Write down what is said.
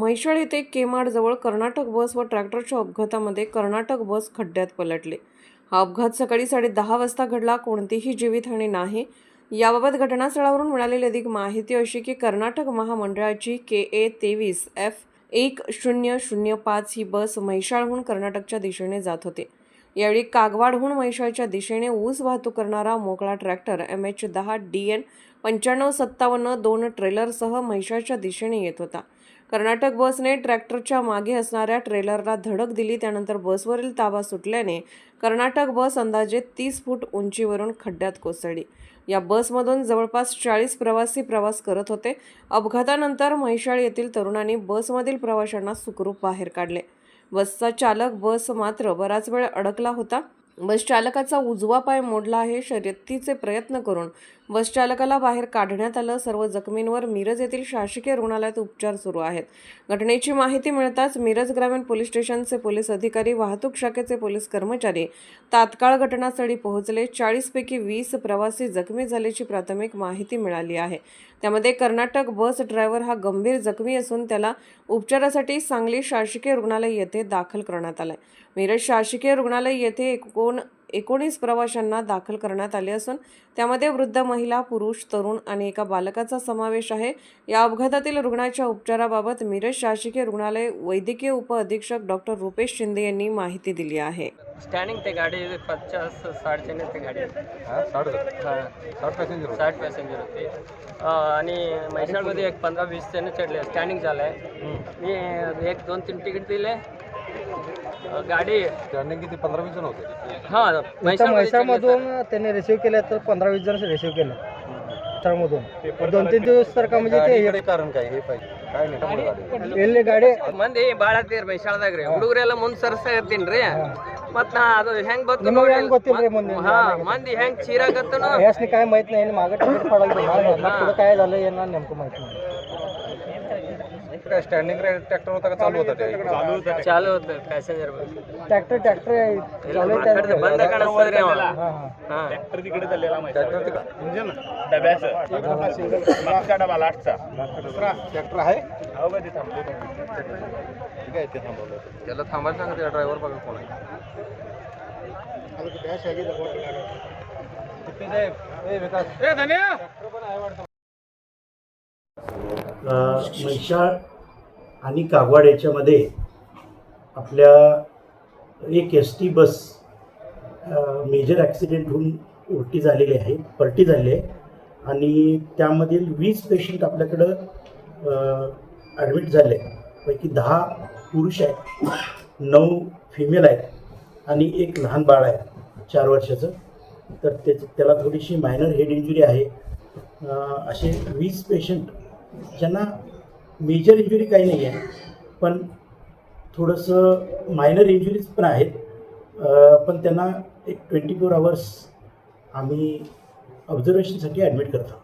म्हैसाळ येथे केमाडजवळ कर्नाटक बस व ट्रॅक्टरच्या अपघातामध्ये कर्नाटक बस खड्ड्यात पलटले. हा अपघात सकाळी साडे दहा वाजता घडला. कोणतीही जीवितहानी नाही. याबाबत घटनास्थळावरून मिळालेली अधिक माहिती अशी की कर्नाटक महामंडळाची के ए तेवीस एफ एक शून्य शून्य पाच ही बस म्हैसाळहून कर्नाटकच्या दिशेने जात होती. यावेळी कागवाडहून म्हैसाळच्या दिशेने ऊस वाहतूक करणारा मोकळा ट्रॅक्टर एम एच दहा डी एन पंच्याण्णव सत्तावन्न दोन ट्रेलरसह म्हैसाळच्या दिशेने येत होता. कर्नाटक बसने ट्रॅक्टरच्या मागे असणाऱ्या ट्रेलरला धडक दिली त्यानंतर बसवरील ताबा सुटल्याने कर्नाटक बस अंदाजे तीस फूट उंचीवरून खड्ड्यात कोसळली. या बसमधून जवळपास चाळीस प्रवासी प्रवास करत होते. अपघातानंतर म्हैसाळ येथील तरुणांनी बसमधील प्रवाशांना सुखरूप बाहेर काढले. बसचा चालक बस मात्र बराच वेळ अडकला होता. बस चालकाचा उजवा पाय मोडला आहे. शर्यतीचे प्रयत्न करून बसचालकाला बाहेर काढण्यात आलं. सर्व जखमींवर मिरज येथील शासकीय रुग्णालयात उपचार सुरू आहेत. घटनेची माहिती मिळताच मिरज ग्रामीण पोलीस स्टेशनचे पोलीस अधिकारी वाहतूक शाखेचे पोलीस कर्मचारी तात्काळ घटनास्थळी पोहोचले. चाळीसपैकी वीस प्रवासी जखमी झाल्याची प्राथमिक माहिती मिळाली आहे. त्यामध्ये कर्नाटक बस ड्रायव्हर हा गंभीर जखमी असून त्याला उपचारासाठी सांगली शासकीय रुग्णालय येथे दाखल करण्यात आलाय. मिरज शासकीय रुग्णालय येथे एकूण एकोणीस प्रवाशांना दाखल करण्यात आले असून त्यामध्ये वृद्ध महिला पुरुष तरुण आणि एका बालकाचा समावेश आहे. या अपघातातील रुग्णाच्या उपचाराबाबत मिरज शासकीय रुग्णालय वैद्यकीय उपअधीक्षक डॉक्टर रुपेश शिंदे यांनी माहिती दिली आहे. स्टँडिंग ते गाडी पचास साठच्या ते गाडी हा साठ? हां साठ पॅसेंजर होते. साठ पॅसेंजर होते. अं, आणि म्हैसाळमध्ये एक पंधरा वीस जण चढले. स्टँडिंग झालं आहे मी एक दोन तीन तिकीट दिले. गाडी स्टँडिंग किती पंधरा वीस जण होते हां म्हैसाळमधून त्यांनी रिसिव्ह केले तर पंधरा वीस जण रिसिव्ह केले म्हैसाळमधून दोन तीन दिवस तर का म्हणजे ते गाडीकडे कारण काय हे पाहिजे काय नाही त्यामुळे गाडी ಎಲ್ಲಿ ಗಾಡಿ ಮಂದಿ ಭಾಳ ಹತ್ತಿರ ಮೈಸಾಳದಾಗ್ರಿ ಹುಡುಗರೆಲ್ಲ ಮುಂದ್ ಸರ್ಸ ಇರ್ತೀನಿ ರೀ ಮತ್ ನಾ ಅದು ಹೆಂಗ್ ಬತ್ತು ನಿಮಗೆ ಹೆಂಗ್ ಗೊತ್ತಿಲ್ರಿ ಮುಂದೆ ಹಾ ಮಂದಿ ಹೆಂಗ್ ಚೀರಾಗತ್ತನು यासनी काय माहित नाही मागे तिकीट पडायला मग पुढे काय झालं यांना नेमकं माहित नाही काय स्टँडिंग ट्रॅक्टर होता का चालू होता चालू चालू होतं पॅसेंजर ट्रॅक्टर चालू आहे. ट्रॅक्टर बंद मला ट्रॅक्टर तिकडे चाललेला ट्रॅक्टर म्हणजे इंजिन मागचा डबा लास्टचा ट्रॅक्टर आहे. हो का ते ठीक आहे ते थांबवलं त्याला थांबायला सांगा त्या ड्रायव्हर बघा कोण आहे. विकास अ, म्हैसाळ आणि कागवाड याच्यामध्ये आपल्या एक S T bus major accident होऊन उलटी झालेली आहे पलटी झाली आहे. आणि त्यामधील वीस पेशंट आपल्याकडं ॲडमिट झाले पैकी दहा पुरुष आहेत नऊ फिमेल आहेत आणि एक लहान बाळ आहे चार वर्षाचं. तर त्याच त्याला थोडीशी मायनर हेड इंजुरी आहे. असे वीस पेशंट ज्यांना मेजर इंजुरी काही नाही आहे पण थोडंसं मायनर इंजुरीज पण आहेत. पण त्यांना एक ट्वेंटी फोर आवर्स आम्ही ऑब्झर्वेशनसाठी ॲडमिट करतो.